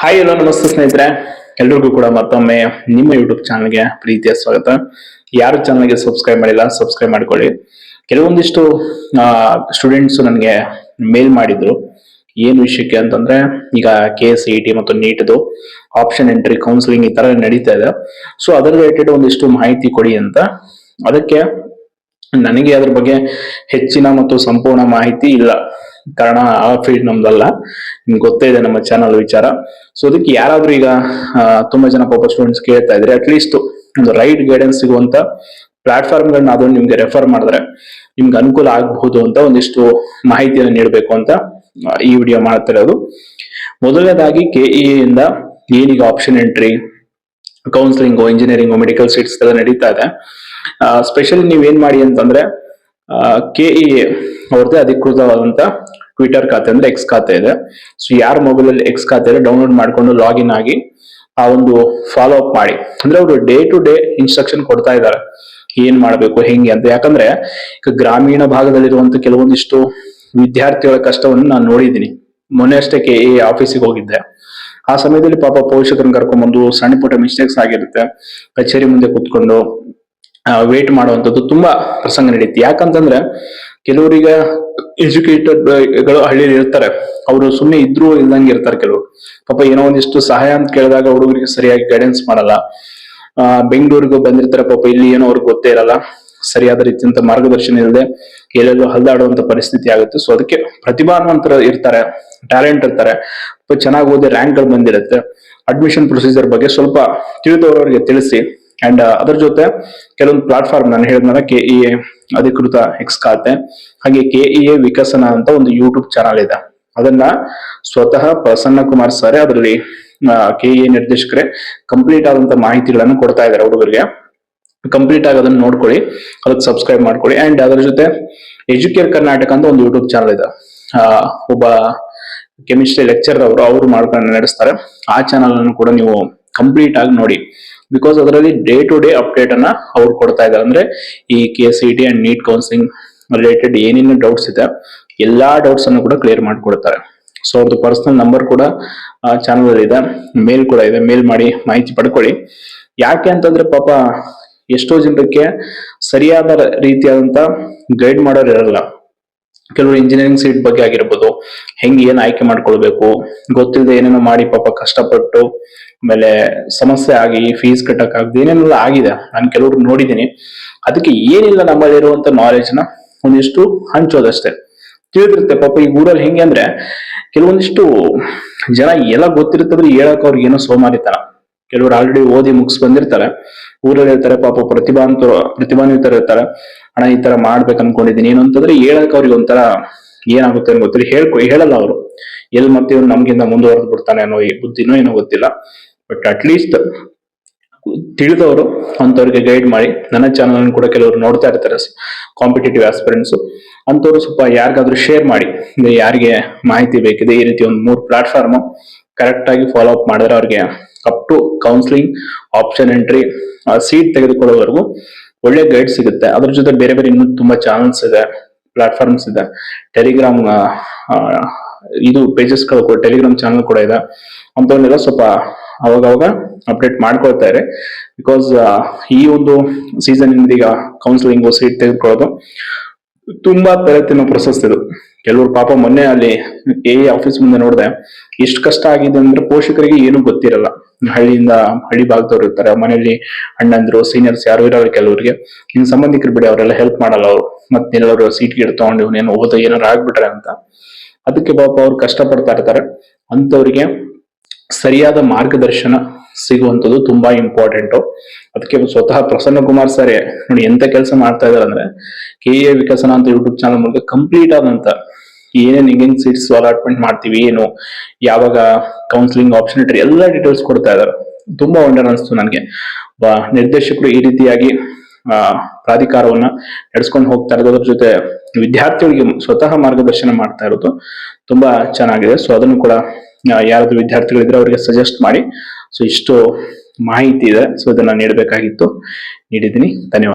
Hi ಎಲ್ಲ ನಮಸ್ತೆ ಸ್ನೇಹಿತರೆ. ಎಲ್ರಿಗೂ ಕೂಡ ಮತ್ತೊಮ್ಮೆ ನಿಮ್ಮ ಯೂಟ್ಯೂಬ್ ಚಾನಲ್ಗೆ ಪ್ರೀತಿಯ ಸ್ವಾಗತ. ಯಾರು ಚಾನಲ್ಗೆ ಸಬ್ಸ್ಕ್ರೈಬ್ ಮಾಡಿಲ್ಲ ಸಬ್ಸ್ಕ್ರೈಬ್ ಮಾಡ್ಕೊಳ್ಳಿ. ಕೆಲವೊಂದಿಷ್ಟು ಸ್ಟೂಡೆಂಟ್ಸ್ ನನಗೆ ಮೇಲ್ ಮಾಡಿದ್ರು. ಏನು ವಿಷಯಕ್ಕೆ ಅಂತಂದ್ರೆ, ಈಗ ಕೆ ಎಸ್ ಇ ಟಿ ಮತ್ತು ನೀಟ್ದು ಆಪ್ಷನ್ ಎಂಟ್ರಿ ಕೌನ್ಸಿಲಿಂಗ್ ಈ ತರ ನಡೀತಾ ಇದೆ. ಸೊ ಅದರ ರಿಲೇಟೆಡ್ ಒಂದಿಷ್ಟು ಮಾಹಿತಿ ಕೊಡಿ ಅಂತ. ಅದಕ್ಕೆ ನನಗೆ ಅದ್ರ ಬಗ್ಗೆ ಹೆಚ್ಚಿನ ಮತ್ತು ಸಂಪೂರ್ಣ ಮಾಹಿತಿ ಇಲ್ಲ. ಕಾರಣ ಆ ಫೀಲ್ಡ್ ನಮ್ದಲ್ಲ. ನಿಮ್ಗೆ ಗೊತ್ತೇ ಇದೆ ನಮ್ಮ ಚಾನಲ್ ವಿಚಾರ. ಸೊ ಅದಕ್ಕೆ ಯಾರಾದ್ರೂ ಈಗ ತುಂಬಾ ಜನ ಪಾಪ ಸ್ಟೂಡೆಂಟ್ಸ್ ಕೇಳ್ತಾ ಇದ್ರೆ ಅಟ್ಲೀಸ್ಟ್ ಒಂದು ರೈಟ್ ಗೈಡೆನ್ಸ್ ಸಿಗುವಂತ ಪ್ಲಾಟ್ಫಾರ್ಮ್ ಗಳನ್ನ ಅದು ನಿಮ್ಗೆ ರೆಫರ್ ಮಾಡಿದ್ರೆ ನಿಮ್ಗೆ ಅನುಕೂಲ ಆಗಬಹುದು ಅಂತ ಒಂದಿಷ್ಟು ಮಾಹಿತಿಯನ್ನು ನೀಡಬೇಕು ಅಂತ ಈ ವಿಡಿಯೋ ಮಾಡ್ತಿರೋದು ಮೊದಲನೇದಾಗಿ ಕೆ ಇಂದ ಏನೀಗ option entry counselling engineering medical seats ಎಲ್ಲ ನಡೀತಾ ಇದೆ. ಸ್ಪೆಷಲಿ ನೀವೇನ್ ಮಾಡಿ ಅಂತಂದ್ರೆ ಕೆ ಇ ಅವ್ರದ್ದೇ ಅಧಿಕೃತವಾದಂತ ಟ್ವಿಟರ್ ಖಾತೆ ಅಂದ್ರೆ ಎಕ್ಸ್ ಖಾತೆ ಇದೆ. ಸೊ ಯಾರ ಮೊಬೈಲ್ ಅಲ್ಲಿ ಎಕ್ಸ್ ಖಾತೆ ಇದೆ ಡೌನ್ಲೋಡ್ ಮಾಡ್ಕೊಂಡು ಲಾಗಿನ್ ಆಗಿ ಆ ಒಂದು ಫಾಲೋ ಅಪ್ ಮಾಡಿ. ಅಂದ್ರೆ ಅವರು ಡೇ ಟು ಡೇ ಇನ್ಸ್ಟ್ರಕ್ಷನ್ ಕೊಡ್ತಾ ಇದ್ದಾರೆ. ಏನ್ ಮಾಡ್ಬೇಕು, ಹೆಂಗೆ ಅಂತ. ಯಾಕಂದ್ರೆ ಗ್ರಾಮೀಣ ಭಾಗದಲ್ಲಿರುವಂತ ಕೆಲವೊಂದಿಷ್ಟು ವಿದ್ಯಾರ್ಥಿಗಳ ಕಷ್ಟವನ್ನು ನಾನು ನೋಡಿದ್ದೀನಿ. ಮೊನ್ನೆ ಅಷ್ಟೇ ಕೆ ಎ ಆಫೀಸಿಗೆ ಹೋಗಿದ್ದೆ. ಆ ಸಮಯದಲ್ಲಿ ಪಾಪ ಪೋಷಕರನ್ನ ಕರ್ಕೊಂಡ್ಬಂದು ಸಣ್ಣ ಪುಟ್ಟ ಮಿಸ್ಟೇಕ್ಸ್ ಆಗಿರುತ್ತೆ. ಕಚೇರಿ ಮುಂದೆ ಕುತ್ಕೊಂಡು ವೇಟ್ ಮಾಡುವಂಥದ್ದು ತುಂಬಾ ಪ್ರಸಂಗ ನಡೀತಿ ಯಾಕಂತಂದ್ರೆ ಕೆಲವರಿಗೆ ಎಜುಕೇಟೆಡ್ಗಳು ಹಳ್ಳಿಯಲ್ಲಿ ಇರ್ತಾರೆ. ಅವರು ಸುಮ್ಮನೆ ಇದ್ರು ಇಲ್ದಂಗೆ ಇರ್ತಾರೆ ಕೆಲವರು. ಪಾಪ ಏನೋ ಒಂದಿಷ್ಟು ಸಹಾಯ ಅಂತ ಕೇಳಿದಾಗ ಹುಡುಗರಿಗೆ ಸರಿಯಾಗಿ ಗೈಡೆನ್ಸ್ ಮಾಡಲ್ಲ. ಆ, ಬೆಂಗಳೂರಿಗೆ ಬಂದಿರ್ತಾರೆ ಪಾಪ, ಇಲ್ಲಿ ಏನೋ ಅವ್ರಿಗೆ ಗೊತ್ತೇ ಇರಲ್ಲ. ಸರಿಯಾದ ರೀತಿಯಂತ ಮಾರ್ಗದರ್ಶನ ಇಲ್ಲದೆ ಎಲ್ಲೆಲ್ಲೋ ಹಲ್ದಾಡುವಂತ ಪರಿಸ್ಥಿತಿ ಆಗುತ್ತೆ. ಸೊ ಅದಕ್ಕೆ ಪ್ರತಿಭಾನ್ವಂತರು ಇರ್ತಾರೆ ಟ್ಯಾಲೆಂಟ್ ಇರ್ತಾರೆ. ಚೆನ್ನಾಗಿ ಓದಿ ರ್ಯಾಂಕ್ಗಳು ಬಂದಿರುತ್ತೆ. ಅಡ್ಮಿಷನ್ ಪ್ರೊಸೀಜರ್ ಬಗ್ಗೆ ಸ್ವಲ್ಪ ತಿಳಿದವರವರಿಗೆ ತಿಳಿಸಿ. ಅಂಡ್ ಅದರ ಜೊತೆ ಕೆಲವೊಂದು ಪ್ಲಾಟ್ಫಾರ್ಮ್ ನಾನು ಹೇಳಿದ್ನಲ್ಲ ಕೆ ಇ ಎ ಅಧಿಕೃತ ಎಕ್ಸ್ ಖಾತೆ, ಹಾಗೆ ಕೆ ಇ ಎ ವಿಕಸನ ಅಂತ ಒಂದು ಯೂಟ್ಯೂಬ್ ಚಾನಲ್ ಇದೆ. ಅದನ್ನ ಸ್ವತಃ ಪ್ರಸನ್ನ ಕುಮಾರ್ ಸರ್ ಅದರಲ್ಲಿ ಕೆ ಇ ಎ ನಿರ್ದೇಶಕರೇ ಕಂಪ್ಲೀಟ್ ಆದಂತ ಮಾಹಿತಿಗಳನ್ನು ಕೊಡ್ತಾ ಇದ್ದಾರೆ ಹುಡುಗರಿಗೆ. ಕಂಪ್ಲೀಟ್ ಆಗಿ ಅದನ್ನ ನೋಡ್ಕೊಳ್ಳಿ, ಅದಕ್ಕೆ ಸಬ್ಸ್ಕ್ರೈಬ್ ಮಾಡ್ಕೊಳ್ಳಿ. ಅಂಡ್ ಅದರ ಜೊತೆ ಎಜುಕೇರ್ ಕರ್ನಾಟಕ ಅಂತ ಒಂದು ಯೂಟ್ಯೂಬ್ ಚಾನಲ್ ಇದೆ. ಒಬ್ಬ ಕೆಮಿಸ್ಟ್ರಿ ಲೆಕ್ಚರ್ ಅವರು ಅವರು ಮಾಡ್ಕೊಂಡು ನಡೆಸ್ತಾರೆ. ಆ ಚಾನಲ್ ಅನ್ನು ಕೂಡ ನೀವು ಕಂಪ್ಲೀಟ್ ಆಗಿ ನೋಡಿ. ಬಿಕಾಸ್ ಅದರಲ್ಲಿ ಡೇ ಟು ಡೇ ಅಪ್ಡೇಟ್ ಅನ್ನ ಅವ್ರು ಕೊಡ್ತಾ ಇದ್ದಾರೆ. ಅಂದ್ರೆ ಈ K C T and NEET counselling related ಏನೇನು ಡೌಟ್ಸ್ ಇದೆ, ಎಲ್ಲಾ ಡೌಟ್ಸ್ ಅನ್ನು ಕೂಡ ಕ್ಲಿಯರ್ ಮಾಡಿಕೊಡ್ತಾರೆ. ಸೊ ಅವ್ರದ್ದು ಪರ್ಸನಲ್ ನಂಬರ್ ಕೂಡ ಚಾನಲ್ ಅಲ್ಲಿ ಇದೆ. ಮೇಲ್ ಕೂಡ ಇದೆ. ಮೇಲ್ ಮಾಡಿ ಮಾಹಿತಿ ಪಡ್ಕೊಳ್ಳಿ. ಯಾಕೆ ಅಂತಂದ್ರೆ ಪಾಪ ಎಷ್ಟೋ ಜನರಿಗೆ ಸರಿಯಾದ ರೀತಿಯಾದಂತ ಗೈಡ್ ಮಾಡೋರು ಇರಲ್ಲ. ಕೆಲವರು ಇಂಜಿನಿಯರಿಂಗ್ ಸೀಟ್ ಬಗ್ಗೆ ಆಗಿರ್ಬೋದು, ಹೆಂಗ್ ಏನ್ ಆಯ್ಕೆ ಮಾಡ್ಕೊಳ್ಬೇಕು ಗೊತ್ತಿಲ್ಲದೆ ಏನೇನೋ ಮಾಡಿ ಪಾಪ ಕಷ್ಟಪಟ್ಟು, ಆಮೇಲೆ ಸಮಸ್ಯೆ ಆಗಿ ಫೀಸ್ ಕಟ್ಟಕ್ ಆಗದೆ, ಏನೇನೆಲ್ಲ ಆಗಿದೆ, ನಾನು ಕೆಲವ್ರು ನೋಡಿದ್ದೀನಿ ಅದಕ್ಕೆ ಏನಿಲ್ಲ ನಮ್ಮಲ್ಲಿರುವಂತ ನಾಲೆಜ್ನ ಒಂದಿಷ್ಟು ಹಂಚೋದಷ್ಟೇ. ತಿಳಿದಿರುತ್ತೆ ಪಾಪ ಈ ಊರಲ್ಲಿ ಹೆಂಗೆ ಅಂದ್ರೆ, ಕೆಲವೊಂದಿಷ್ಟು ಜನ ಎಲ್ಲ ಗೊತ್ತಿರ್ತದ್ರೆ ಹೇಳಕ್ ಅವ್ರಿಗೆ ಏನೋ ಸೋಮಾರಿತನ. ಕೆಲವರು ಆಲ್ರೆಡಿ ಓದಿ ಮುಗಿಸ್ ಬಂದಿರ್ತಾರೆ. ಊರಲ್ಲಿ ಇರ್ತಾರೆ ಪಾಪ ಪ್ರತಿಭಾಂತರು ಪ್ರತಿಭಾನ್ವಿತರು ಇರ್ತಾರೆ ಅಣ್ಣ, ಈ ತರ ಮಾಡ್ಬೇಕು ಅನ್ಕೊಂಡಿದ್ದೀನಿ. ಏನು ಅಂತಂದ್ರೆ ಹೇಳಕ್ ಅವ್ರಿಗೆ ಒಂಥರ ಏನಾಗುತ್ತೆ ಅಂತ ಗೊತ್ತಿಲ್ಲ. ಹೇಳ್ಕೊ, ಹೇಳಲ್ಲ ಅವರು. ಎಲ್ಲಿ ಮತ್ತೆ ಇವ್ರು ನಮ್ಗಿಂತ ಮುಂದುವರೆದು ಬಿಡ್ತಾನೆ ಅನ್ನೋ ಬುದ್ಧಿನೋ ಏನೋ ಗೊತ್ತಿಲ್ಲ. ಬಟ್ ಅಟ್ಲೀಸ್ಟ್ ತಿಳಿದವರು ಅಂತವ್ರಿಗೆ ಗೈಡ್ ಮಾಡಿ. ನನ್ನ ಚಾನಲ್ ಕೂಡ ಕೆಲವರು ನೋಡ್ತಾ ಇರ್ತಾರೆ ಕಾಂಪಿಟೇಟಿವ್ ಆಸ್ಪಿರೆಂಟ್ಸ್ ಅಂತವ್ರು ಸ್ವಲ್ಪ ಯಾರಿಗಾದ್ರೂ ಶೇರ್ ಮಾಡಿ. ಯಾರಿಗೆ ಮಾಹಿತಿ ಬೇಕಿದೆ, ಈ ರೀತಿ ಒಂದು ಮೂರು ಪ್ಲಾಟ್ಫಾರ್ಮ್ ಕರೆಕ್ಟ್ ಆಗಿ ಫಾಲೋ ಅಪ್ ಮಾಡಿದ್ರೆ ಅವ್ರಿಗೆ up to counselling option entry seat ತೆಗೆದುಕೊಳ್ಳೋವರೆಗೂ ಒಳ್ಳೆ ಗೈಡ್ ಸಿಗುತ್ತೆ. ಅದ್ರ ಜೊತೆ ಬೇರೆ ಬೇರೆ ಇನ್ನೂ ತುಂಬಾ ಚಾನಲ್ಸ್ ಇದೆ ಪ್ಲಾಟ್ಫಾರ್ಮ್ಸ್ ಇದೆ. ಟೆಲಿಗ್ರಾಮ್ ಇದು ಪೇಜಸ್ಗಳು ಟೆಲಿಗ್ರಾಮ್ ಚಾನಲ್ ಕೂಡ ಇದೆ. ಅಂತವನ್ನೆಲ್ಲ ಸ್ವಲ್ಪ ಅವಾಗವಾಗ ಅವಾಗ ಅಪ್ಡೇಟ್ ಮಾಡ್ಕೊಳ್ತಾ ಇರಿ. ಬಿಕಾಸ್ ಈ ಒಂದು ಸೀಸನ್ ಈಗ ಕೌನ್ಸಿಲಿಂಗ್ ಸೀಟ್ ತೆಗೆದುಕೊಳ್ಳೋದು ತುಂಬಾ ತಲೆ ತಿನ್ನೋ ಪ್ರೊಸೆಸ್ ಇದು. ಕೆಲವರು ಪಾಪ ಮೊನ್ನೆ ಅಲ್ಲಿ ಎ ಆಫೀಸ್ ಮುಂದೆ ನೋಡಿದೆ, ಎಷ್ಟು ಕಷ್ಟ ಆಗಿದೆ ಅಂದ್ರೆ ಪೋಷಕರಿಗೆ ಏನು ಗೊತ್ತಿರಲ್ಲ. ಹಳ್ಳಿಯಿಂದ ಹಳ್ಳಿ ಭಾಗದವ್ರು ಇರ್ತಾರೆ, ಮನೆಯಲ್ಲಿ ಅಣ್ಣಂದ್ರು ಸೀನಿಯರ್ಸ್ ಯಾರು ಇರಲ್ಲ ಕೆಲವರಿಗೆ. ಇನ್ ಸಂಬಂಧಿಕರು ಬಿಡಿ, ಅವರೆಲ್ಲ ಹೆಲ್ಪ್ ಮಾಡಲ್ಲ ಅವರು. ಮತ್ತೆ ಎಲ್ಲರೂ ಸೀಟ್ ಗಿಡ ತಗೊಂಡು ಇವನೇನು ಓದೋ ಏನಾರು ಆಗ್ಬಿಟ್ರೆ ಅಂತ. ಅದಕ್ಕೆ ಪಾಪ ಅವ್ರು ಕಷ್ಟ ಪಡ್ತಾ ಇರ್ತಾರೆ. ಅಂತವರಿಗೆ ಸರಿಯಾದ ಮಾರ್ಗದರ್ಶನ ಸಿಗುವಂಥದ್ದು ತುಂಬಾ ಇಂಪಾರ್ಟೆಂಟು ಅದಕ್ಕೆ ಸ್ವತಃ ಪ್ರಸನ್ನ ಕುಮಾರ್ ಸರ್ ನೋಡಿ ಎಂತ ಕೆಲಸ ಮಾಡ್ತಾ ಇದಾರೆ ಅಂದ್ರೆ ಕೆ ಎ ವಿಕಸನ ಅಂತ ಯೂಟ್ಯೂಬ್ ಚಾನಲ್ ಮೂಲಕ ಕಂಪ್ಲೀಟ್ ಆದಂತ ಏನೇನು ಹೆಂಗ್ ಸೀಟ್ಸ್ ಅಲಾಟ್ಮೆಂಟ್ ಮಾಡ್ತೀವಿ, ಏನು, ಯಾವಾಗ ಕೌನ್ಸಿಲಿಂಗ್ ಆಪ್ಷನಿಟರಿ ಎಲ್ಲ ಡೀಟೇಲ್ಸ್ ಕೊಡ್ತಾ ಇದಾರೆ. ತುಂಬಾ ವಂಡರ್ ಅನಿಸ್ತು ನನಗೆ. ನಿರ್ದೇಶಕರು ಈ ರೀತಿಯಾಗಿ ಪ್ರಾಧಿಕಾರವನ್ನ ನಡೆಸ್ಕೊಂಡು ಹೋಗ್ತಾ ಇರೋದ್ರ ಜೊತೆ ವಿದ್ಯಾರ್ಥಿಗಳಿಗೆ ಸ್ವತಃ ಮಾರ್ಗದರ್ಶನ ಮಾಡ್ತಾ ಇರೋದು ತುಂಬಾ ಚೆನ್ನಾಗಿದೆ. ಸೊ ಅದನ್ನು ಕೂಡ ಯಾರಾದ್ರೂ ವಿದ್ಯಾರ್ಥಿಗಳಿದ್ರೆ ಅವರಿಗೆ ಸಜೆಸ್ಟ್ ಮಾಡಿ. ಸೊ ಇಷ್ಟು ಮಾಹಿತಿ ಇದೆ. ಸೊ ಇದನ್ನ ನೀಡಬೇಕಾಗಿತ್ತು. ನೀಡಿದ್ದೀನಿ. ಧನ್ಯವಾದ.